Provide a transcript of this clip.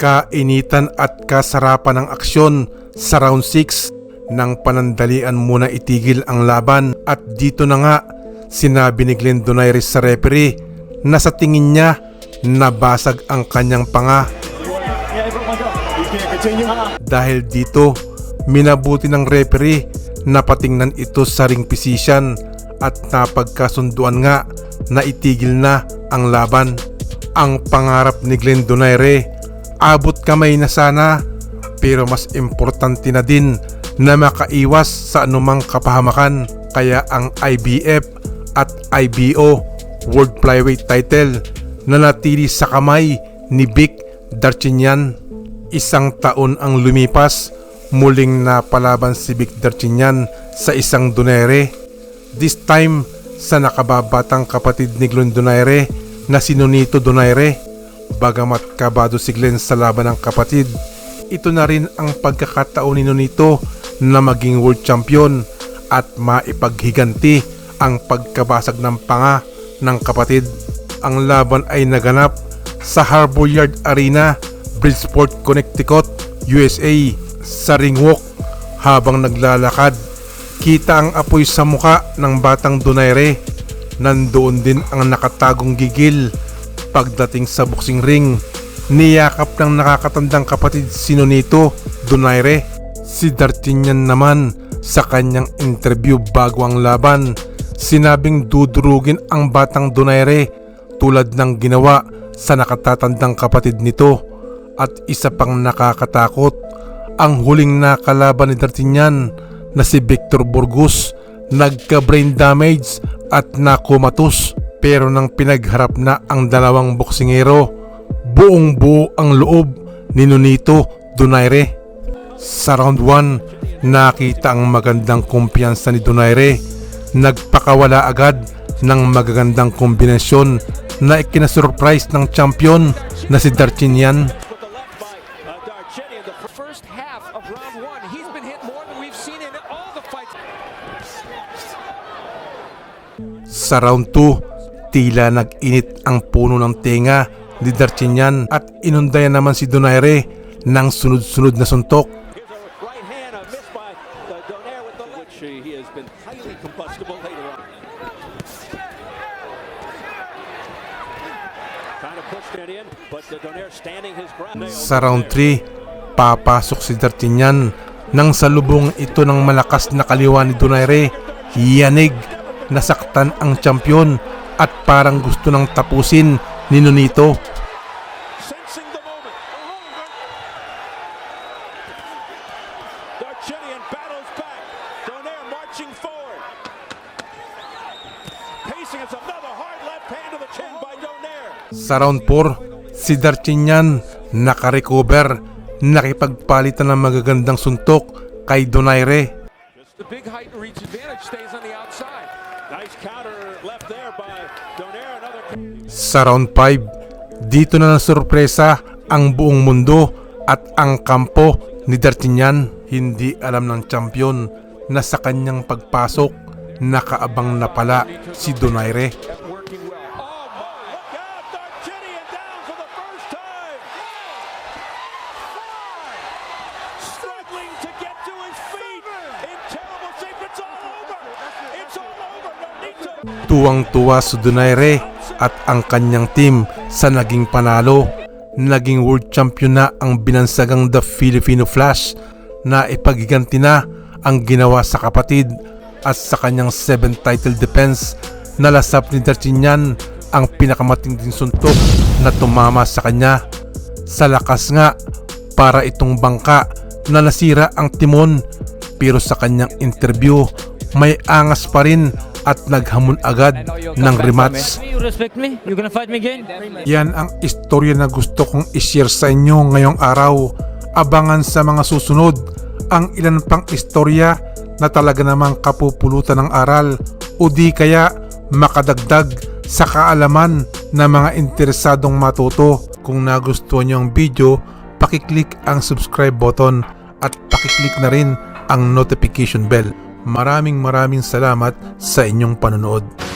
Kainitan at kasarapan ng aksyon sa round 6 nang panandalian muna itigil ang laban. At dito na nga sinabi ni Glenn Donaires sa referee na sa tingin niya nabasag ang kanyang panga. Dahil dito minabuti ng referee na patingnan ito sa ring physician at napagkasunduan nga na itigil na ang laban. Ang pangarap ni Glenn Donaire, abot kamay na sana pero mas importante na din na makaiwas sa anumang kapahamakan kaya ang IBF at IBO World Flyweight title na natili sa kamay ni Vic Darchinyan. Isang taon ang lumipas, muling napalaban si Vic Darchinyan sa isang Donaire. This time sa nakababatang kapatid ni Glenn Donaire na si Nonito Donaire. Bagamat kabado si Glenn sa laban ng kapatid, ito na rin ang pagkakataon ni Nonito na maging world champion at maipaghiganti ang pagkabasag ng panga ng kapatid. Ang laban ay naganap sa Harbor Yard Arena, Bridgeport, Connecticut, USA sa ringwalk habang naglalakad. Kita ang apoy sa muka ng batang Donaire. Nandoon din ang nakatagong gigil pagdating sa boxing ring. Niyakap ng nakakatandang kapatid si Nonito Donaire. Si D'Artagnan naman sa kanyang interview bago ang laban, sinabing dudurugin ang batang Donaire tulad ng ginawa sa nakatatandang kapatid nito at isa pang nakakatakot ang huling nakalaban ni D'Artagnan na si Victor Burgos nagka-brain damage at nakumatos pero nang pinagharap na ang dalawang boksingero buong buo ang loob ni Nonito Donaire sa round 1 nakita ang magandang kumpiyansa ni Donaire nagpakawala agad ng magagandang kombinasyon na ikinasurprise ng champion na si Darchinyan Sa round 2, tila nag-init ang puno ng tenga ni Darchinyan at inundayan naman si Donaire ng sunod-sunod na suntok. Sa round 3, papasok si Darchinyan nang salubong ito ng malakas na kaliwa ni Donaire. Yanig, nasaktan ang champion at parang gusto nang tapusin ni Nonito. Sensing the moment. Darchinian battles back. Donaire marching forward. Pacing, it's another hard left hand to the chin by Donaire. Sa round 4, si Darchinyan nakarecover, nakipagpalitan ng magagandang suntok kay Donaire. The big height and reach advantage stays on the outside. Sa round 5, dito na nasurpresa ang buong mundo at ang kampo ni Darchinyan. Hindi alam ng champion na sa kanyang pagpasok, nakaabang na pala si Donaire. Tuwang-tuwa si Donaire at ang kanyang team sa naging panalo. Naging world champion na ang binansagang The Filipino Flash na ipaghiganti na ang ginawa sa kapatid at sa kanyang 7 title defense nalasap ni Darchinyan ang pinakamatinding suntok na tumama sa kanya. Sa lakas nga para itong bangka na nasira ang timon pero sa kanyang interview may angas pa rin at naghamon agad ng rematch. Yan ang istorya na gusto kong ishare sa inyo ngayong araw. Abangan sa mga susunod ang ilan pang istorya na talaga namang kapupulutan ng aral o di kaya makadagdag sa kaalaman ng mga interesadong matuto. Kung nagustuhan nyo ang video, pakiclick ang subscribe button at pakiclick na rin ang notification bell. Maraming maraming salamat sa inyong panonood.